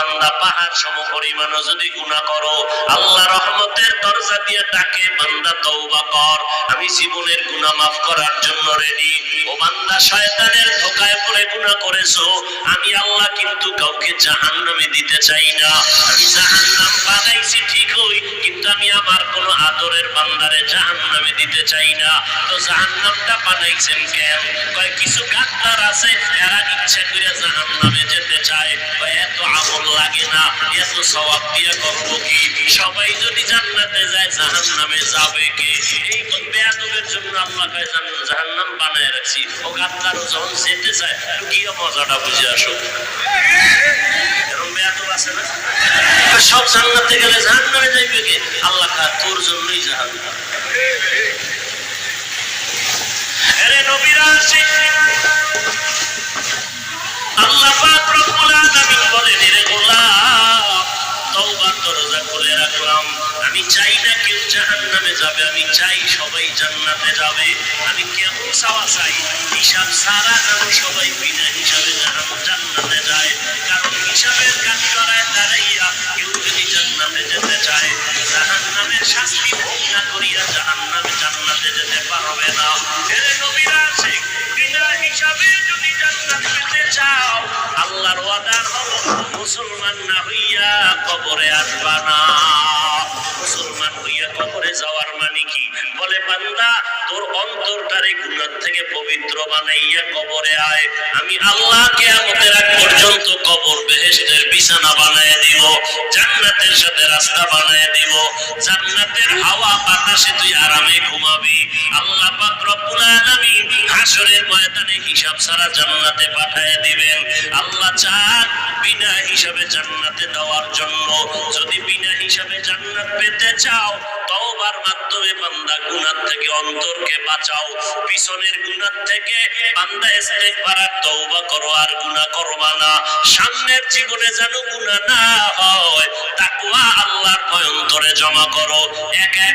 বান্দা পাহাড় সম পরিমাণ যদি গুনাহ করো, আল্লাহ রহমতের দরজা দিয়ে ডাকে, বান্দা, তওবা কর, আমি জীবনের গুনাহ মাফ করার জন্য রেডি ও বান্দা, শয়তানের ধোকায় পড়ে গুনাহ করেছ, আমি আল্লাহ কিন্তু কাউকে জাহান্নামে দিতে চাই না। আমি জাহান্নাম বানাইছি ঠিকই, কিন্তু আমি আমার কোন আদরের বান্দারে জাহান্নামে দিতে চাই না। তো জাহান্নামটা বানাইছেন কেন? কয়, কিছু গাদ্দার আছে, এরা ইচ্ছা করে জাহান্নামে যেতে চায় সওয়াব দিয়ে করব কি? সবাই যদি জান্নাতে যায়, জাহান্নামে যাবে কে? এই বেয়াদবের জন্য আল্লাহ কয় জান- জাহান্নাম বানায় রাখছি। ও গাদ্দারও যখন যেতে চায় গিয়ে মজাটা বুঝে আসো আছে না? সব জান্নাতে গেলে জাহান্নামে যাইবে কে? আল্লাহ তোর জন্যই জাহান্নাম। আরে নবীরা আসে আমি চাই না কেউ জাহান্নামে যাবে, আমি চাই সবাই জান্নাতে যাবে। আমি কেমন চাওয়া চাই? হিসাব সারা যেন সবাই বিনা হিসাবে জাহান জান্নাতে যায়। কারণ হিসাবের কাজ করায় দাঁড়াইয়া কেউ যদি জান্নাতে যেতে চায়, জাহান্নামের শাস্তি ভোগ না করিয়া জাহান্নামে জান্নাতে যেতে পারবে না। এর নবীরা আছে বিনা হিসাবে যদি জান্নাত পেতে চাও, আল্লাহর ওয়াদা হলো, মুসলমান না হইয়া কবরে আসবা না। বলে বান্দা তোর অন্তরটারে গুনাহ থেকে পবিত্র বানাইয়া কবরে আয়। আমি আল্লাহ কিয়ামতের আগ পর্যন্ত কবর বেহেশতের বিছানা বানায় দিব, জান্নাতের সাথে রাস্তা বানায় দিব। জান্নাতের হাওয়া বাতাসে তুই আরামে ঘুমাবি। আল্লাহ পাক রব্বুল আলামিন হাসরের ময়দানে হিসাব ছাড়া জান্নাতে পাঠায় দিবেন। আল্লাহ চান বিনা হিসাবে জান্নাতে দেওয়ার জন্য। যদি বিনা হিসাবে জান্নাত পেতে চাও তওবার মাধ্যমে বান্দা গুনাহ থেকে অন্তরকে বাঁচাও। পিছনের গুনাহ থেকে বান্দা ইস্তেগফার তওবা করো আর গুনাহ করবা না। সামনের জীবনে যেন গুনাহ না হয়, তাকওয়া আল্লাহর ভয় অন্তরে জমা করো। একা একা